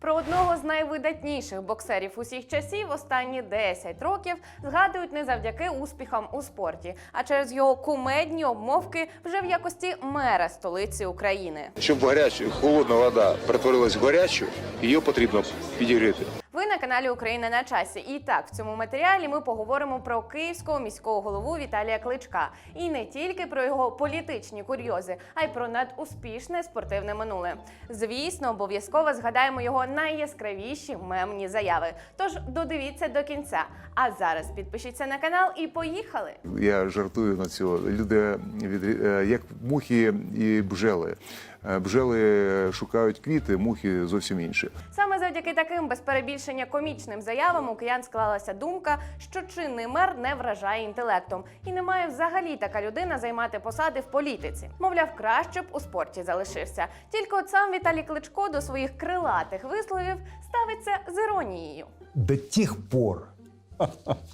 Про одного з найвидатніших боксерів усіх часів останні 10 років згадують не завдяки успіхам у спорті, а через його кумедні обмовки вже в якості мера столиці України. Щоб гаряча холодна вода перетворилась в гарячу, її потрібно підігріти. Ви на каналі Україна на часі. І так, в цьому матеріалі ми поговоримо про київського міського голову Віталія Кличка. І не тільки про його політичні курйози, а й про надуспішне спортивне минуле. Звісно, обов'язково згадаємо його найяскравіші мемні заяви. Тож додивіться до кінця. А зараз підпишіться на канал і поїхали. Я жартую на цього. Люди від е, як мухи і бжели. Е, Бжели шукають квіти, мухи зовсім інші. Саме завдяки таким без перебільшення комічним заявам у киян склалася думка, що чинний мер не вражає інтелектом і не має взагалі така людина займати посади в політиці. Мовляв, краще б у спорті залишився. Тільки от сам Віталій Кличко до своїх крилатих висловів ставиться з іронією. до тих пор,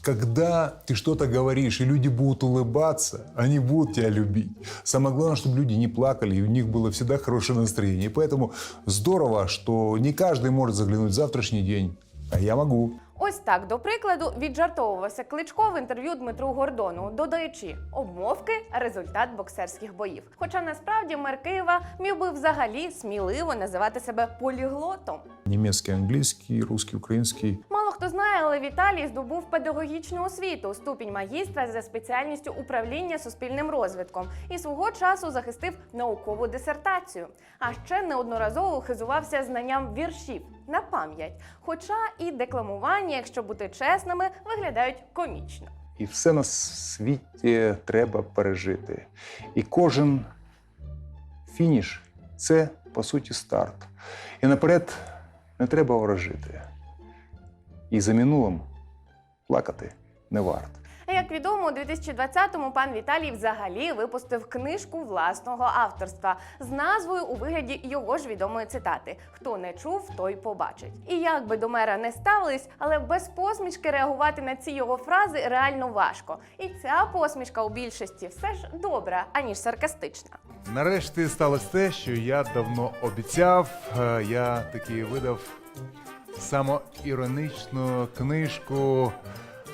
когда ты что-то говоришь, и люди будут улыбаться, они будут тебя любить. Самое главное, чтобы люди не плакали, и у них было всегда хорошее настроение. И поэтому здорово, что не каждый может заглянуть в завтрашний день, а я могу. Ось так, до прикладу, віджартовувався Кличко в інтерв'ю Дмитру Гордону, додаючи обмовки результат боксерських боїв. Хоча насправді мер Києва міг би взагалі сміливо називати себе поліглотом. Немецкий, английский, русский, украинский. Хто знає, але Віталій здобув педагогічну освіту, ступінь магістра за спеціальністю управління суспільним розвитком і свого часу захистив наукову дисертацію. А ще неодноразово хизувався знанням віршів на пам'ять. Хоча і декламування, якщо бути чесними, виглядають комічно. І все на світі треба пережити. І кожен фініш це по суті старт. І наперед не треба ворожити. І за минулим плакати не варто. Як відомо, у 2020-му пан Віталій взагалі випустив книжку власного авторства з назвою у вигляді його ж відомої цитати: Хто не чув, той побачить. І як би до мера не ставились, але без посмішки реагувати на ці його фрази реально важко. І ця посмішка у більшості все ж добра, аніж саркастична. Нарешті сталося те, що я давно обіцяв. Е, Я таки видав самоіронічну книжку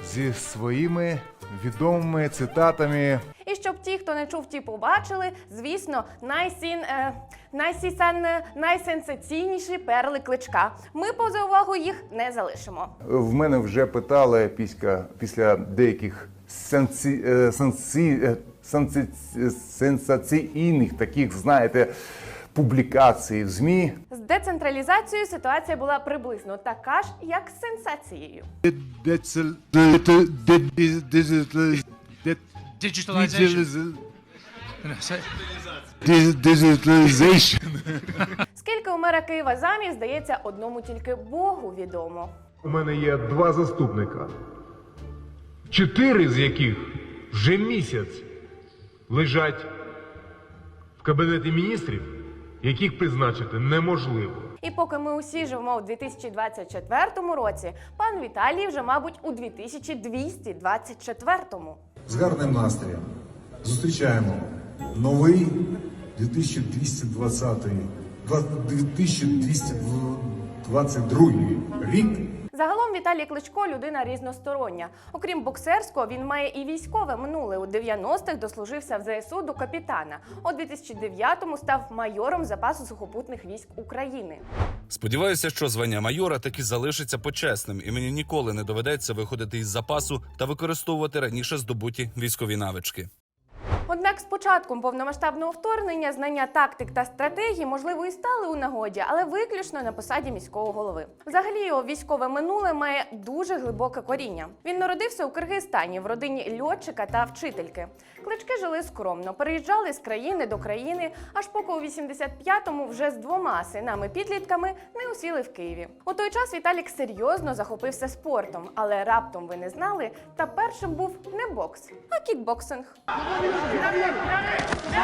зі своїми відомими цитатами. І щоб ті, хто не чув, ті побачили, звісно, найсін, е, найсісан, найсенсаційніші перли кличка. Ми поза увагу їх не залишимо. В мене вже питали після, після деяких сенсі, е, сенсі, е, сенсі, сенсаційних таких, знаєте, публікацій в змі. З децентралізацією ситуація була приблизно така ж, як з сенсацією. Digitalization. Digitalization. Скільки у мера Києва замів, здається, одному тільки Богу відомо. У мене є два заступника, чотири з яких вже місяць лежать в кабінеті міністрів, яких призначити неможливо. І поки ми усі живемо у 2024 році, пан Віталій вже, мабуть, у 2224-му. З гарним настроєм зустрічаємо новий 2220 2222 рік. Загалом Віталій Кличко людина різностороння. Окрім боксерського, він має і військове минуле. У 90-х дослужився в ЗСУ до капітана. У 2009-му став майором запасу сухопутних військ України. Сподіваюся, що звання майора таки залишиться почесним, і мені ніколи не доведеться виходити із запасу та використовувати раніше здобуті військові навички. Однак з початком повномасштабного вторгнення знання тактик та стратегії, можливо, і стали у нагоді, але виключно на посаді міського голови. Взагалі його військове минуле має дуже глибоке коріння. Він народився у Киргизстані в родині льотчика та вчительки. Клички жили скромно, переїжджали з країни до країни, аж поки у 85-му вже з двома синами-підлітками не усіли в Києві. У той час Віталік серйозно захопився спортом, але раптом ви не знали, та першим був не бокс, а кікбоксинг. 左左左左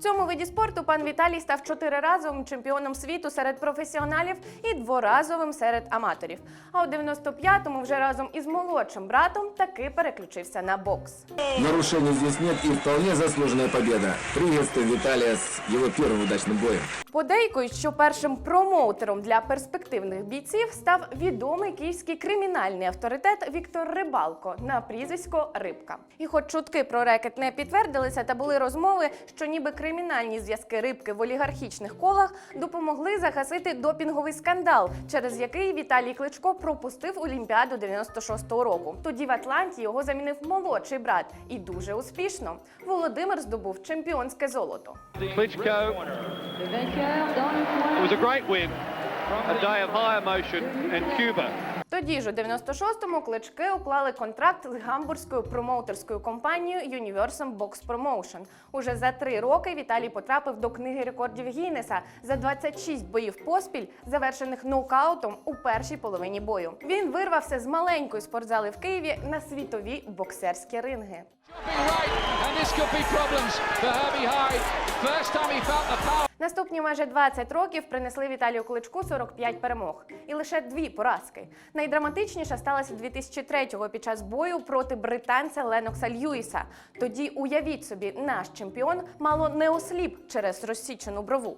цьому виді спорту пан Віталій став чотириразовим чемпіоном світу серед професіоналів і дворазовим серед аматорів. А у 95-му вже разом із молодшим братом таки переключився на бокс. Нарушений здесь нет и вполне заслуженная победа. Приветствую Виталия с его первым удачным боем. Подейкують, що першим промоутером для перспективних бійців став відомий київський кримінальний авторитет Віктор Рибалко на прізвисько Рибка. І хоч чутки про рекет не підтвердилися, та були розмови, що ніби кримінальні зв'язки рибки в олігархічних колах допомогли загасити допінговий скандал, через який Віталій Кличко пропустив Олімпіаду 96-го року. Тоді в Атланті його замінив молодший брат, і дуже успішно. Володимир здобув чемпіонське золото. Klitschko. It was a great win. A day of high emotion in Cuba. Тоді ж у 96-му клички уклали контракт з гамбурзькою промоутерською компанією Universal Box Promotion. Уже за три роки Віталій потрапив до книги рекордів Гіннеса за 26 боїв поспіль, завершених нокаутом у першій половині бою. Він вирвався з маленької спортзали в Києві на світові боксерські ринги. Наступні майже 20 років принесли Віталію Кличку 45 перемог і лише дві поразки. Найдраматичніша сталася 2003-го під час бою проти британця Ленокса Льюіса. Тоді уявіть собі, наш чемпіон мало не осліп через розсічену брову.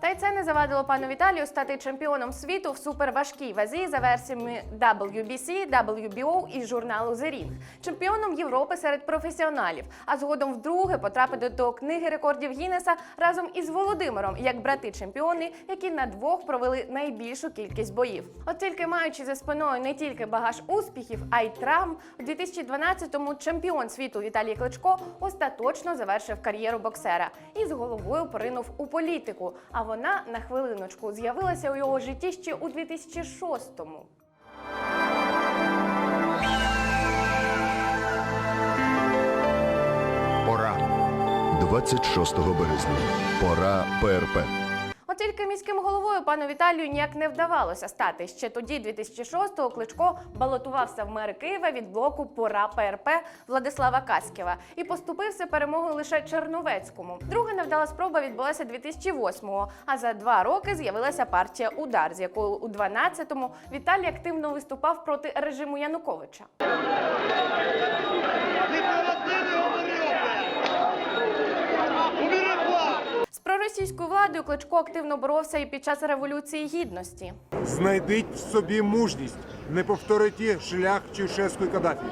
Та й це не завадило пану Віталію стати чемпіоном світу в суперважкій вазі за версіями WBC, WBO і журналу The Ring. чемпіоном Європи серед професіоналів, а згодом вдруге потрапити до книги рекордів Гіннеса разом із Володимиром, як брати-чемпіони, які на двох провели найбільшу кількість боїв. От тільки маючи за спиною не тільки багаж успіхів, а й травм, у 2012-му чемпіон світу Віталій Кличко остаточно завершив кар'єру боксера і з головою поринув у політику. А вона на хвилиночку з'явилася у його житті ще у 2006-му. Пора. 26 березня. Пора ПРП. Тільки міським головою пану Віталію ніяк не вдавалося стати. Ще тоді, 2006-го, Кличко балотувався в мери Києва від блоку Пора ПРП Владислава Каськєва і поступився перемогою лише Черновецькому. Друга невдала спроба відбулася 2008-го, а за два роки з'явилася партія Удар, з якою у 12-му Віталій активно виступав проти режиму Януковича. З проросійською владою Кличко активно боровся і під час революції гідності. Знайдіть в собі мужність, не повторите шлях Чаушеску і Каддафі.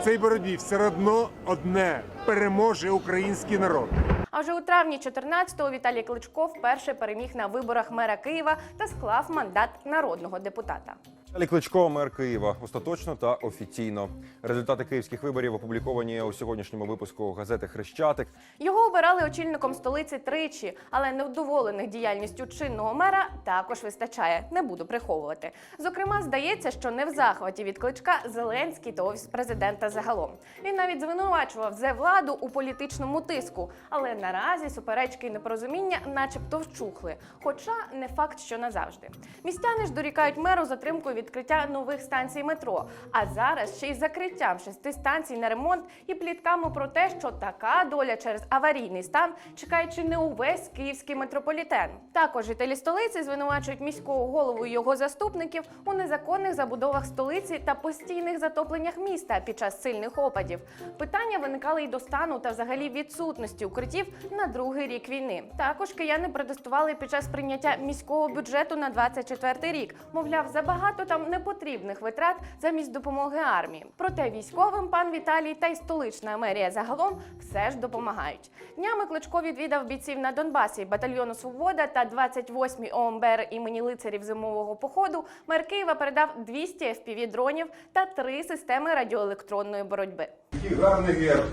В цій боротьбі все одно одне переможе український народ. А вже у травні 14-го Віталій Кличко вперше переміг на виборах мера Києва та склав мандат народного депутата. Віталій Кличко, мер Києва, остаточно та офіційно. Результати київських виборів опубліковані у сьогоднішньому випуску газети Хрещатик. Його обирали очільником столиці тричі, але невдоволених діяльністю чинного мера також вистачає. Не буду приховувати. Зокрема, здається, що не в захваті від кличка Зеленський та офіс президента загалом. Він навіть звинувачував зе владу у політичному тиску, але наразі суперечки і непорозуміння, начебто, вщухли. Хоча не факт, що назавжди. Містяни ж дорікають меру затримкою відкриття нових станцій метро. А зараз ще й закриттям шести станцій на ремонт і плітками про те, що така доля через аварійний стан чекає чи не увесь київський метрополітен. Також жителі столиці звинувачують міського голову і його заступників у незаконних забудовах столиці та постійних затопленнях міста під час сильних опадів. Питання виникали й до стану та взагалі відсутності укриттів на другий рік війни. Також кияни протестували під час прийняття міського бюджету на 24 рік. Мовляв, забагато там непотрібних витрат замість допомоги армії. Проте військовим пан Віталій та й столична мерія загалом все ж допомагають. Днями Кличко відвідав бійців на Донбасі батальйону Свобода та 28-й ОМБР імені лицарів зимового походу. Мер Києва передав 200 FPV дронів та три системи радіоелектронної боротьби. Такий гарний герб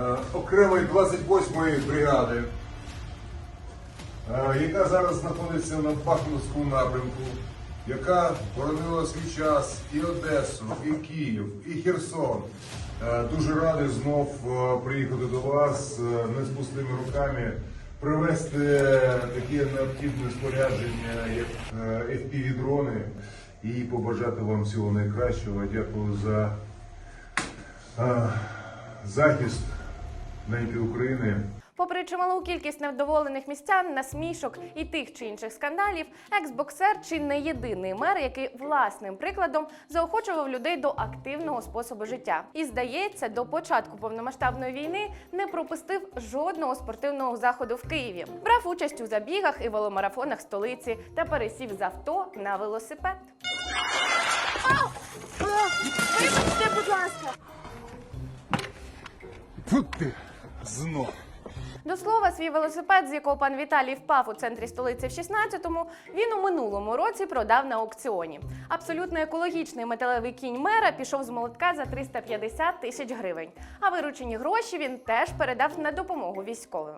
е, окремої 28-ї бригади, е, яка зараз знаходиться на Бахмутському напрямку, яка боронила свій час і Одесу, і Київ, і Херсон. Е, Дуже радий знов е, приїхати до вас е, не з пустими руками, привезти таке необхідне спорядження, як FPV-дрони, і побажати вам всього найкращого. Дякую за захист неньки України. Попри чималу кількість невдоволених містян, насмішок і тих чи інших скандалів, екс-боксер чи не єдиний мер, який власним прикладом заохочував людей до активного способу життя. І здається, до початку повномасштабної війни не пропустив жодного спортивного заходу в Києві. Брав участь у забігах і веломарафонах столиці та пересів з авто на велосипед. Вибачте, будь ласка. Тут ти знов. До слова, свій велосипед, з якого пан Віталій впав у центрі столиці в 16-му, він у минулому році продав на аукціоні. Абсолютно екологічний металевий кінь мера пішов з молотка за 350 тисяч гривень. А виручені гроші він теж передав на допомогу військовим.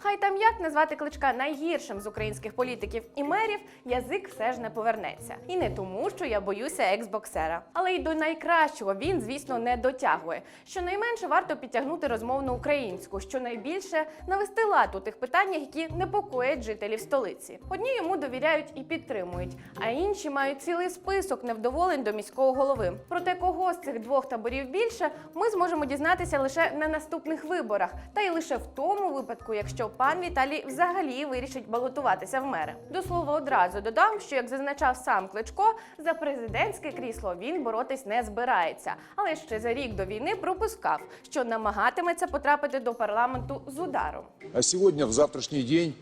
Хай там як назвати кличка найгіршим з українських політиків і мерів, язик все ж не повернеться. І не тому, що я боюся екс-боксера. Але й до найкращого він, звісно, не дотягує. Щонайменше варто підтягнути розмовну українську, щонайбільше навести лад у тих питаннях, які непокоять жителів столиці. Одні йому довіряють і підтримують, а інші мають цілий список невдоволень до міського голови. Проте кого з цих двох таборів більше, ми зможемо дізнатися лише на наступних виборах, та й лише в тому випадку, якщо пан Віталій взагалі вирішить балотуватися в мери. До слова, одразу додам, що як зазначав сам Кличко, за президентське крісло він боротись не збирається, але ще за рік до війни пропускав, що намагатиметься потрапити до парламенту з ударом. А сегодня, в завтрашний день,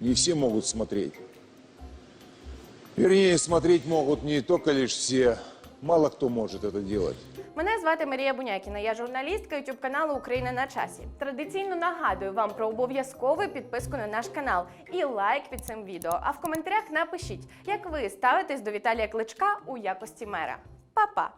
не все могут смотреть. Вернее, смотреть могут не только лишь все. Мало кто может это делать. Мене звати Марія Бунякіна. Я журналістка youtube каналу Україна на часі. Традиційно нагадую вам про обов'язкову підписку на наш канал і лайк під цим відео. А в коментарях напишіть, як ви ставитесь до Віталія Кличка у якості мера. Па-па!